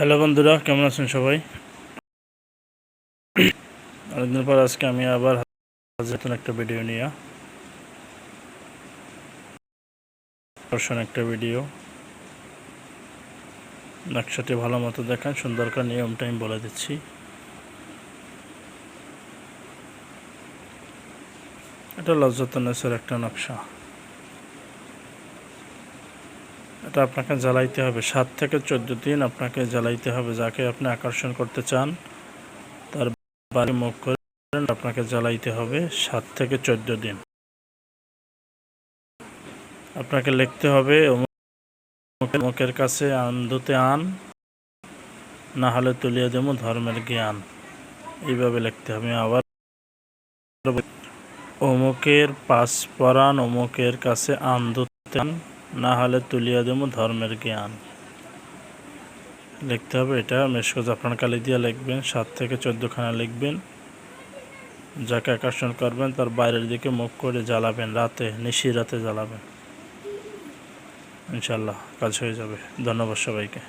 Hello বন্ধুরা, কেমন আছেন সবাই? অনেকদিন পর আজকে আমি আবার নতুন একটা ভিডিও নিয়ে একটা ভিডিও নকশাটি ভালো মতো দেখান, সুন্দর করে নিয়মটা আমি বলে দিচ্ছি। এটা লজ্জাতনেসের একটা নকশা। এটা আপনাকে জ্বালাইতে হবে। সাত থেকে চোদ্দ দিন আপনাকে জ্বালাইতে হবে, যাকে আপনি আকর্ষণ করতে চান। তার বাড়ি মুখ করে আপনাকে জ্বালাইতে হবে সাত থেকে চোদ্দ দিন। আপনাকে লিখতে হবে মুখের কাছে আন্দুতে আন, না হলে তুলিয়ে দেবো ধর্মের জ্ঞান। এইভাবে লিখতে হবে। আবার অমুকের পাশ পরাণ অমুকের কাছে আন্দুতে আন না হলে তুলিয়া দেবো ধর্মের জ্ঞান। লিখতে হবে এটা মেশকো জাফরান কালি দিয়া লিখবেন, সাত থেকে চোদ্দোখানা লিখবেন। যাকে আকর্ষণ করবেন, তার বাইরের দিকে মুখ করে জ্বালাবেন, রাতে নিশি রাতে জ্বালাবেন। ইনশাল্লাহ কাজ হয়ে যাবে। ধন্যবাদ সবাইকে।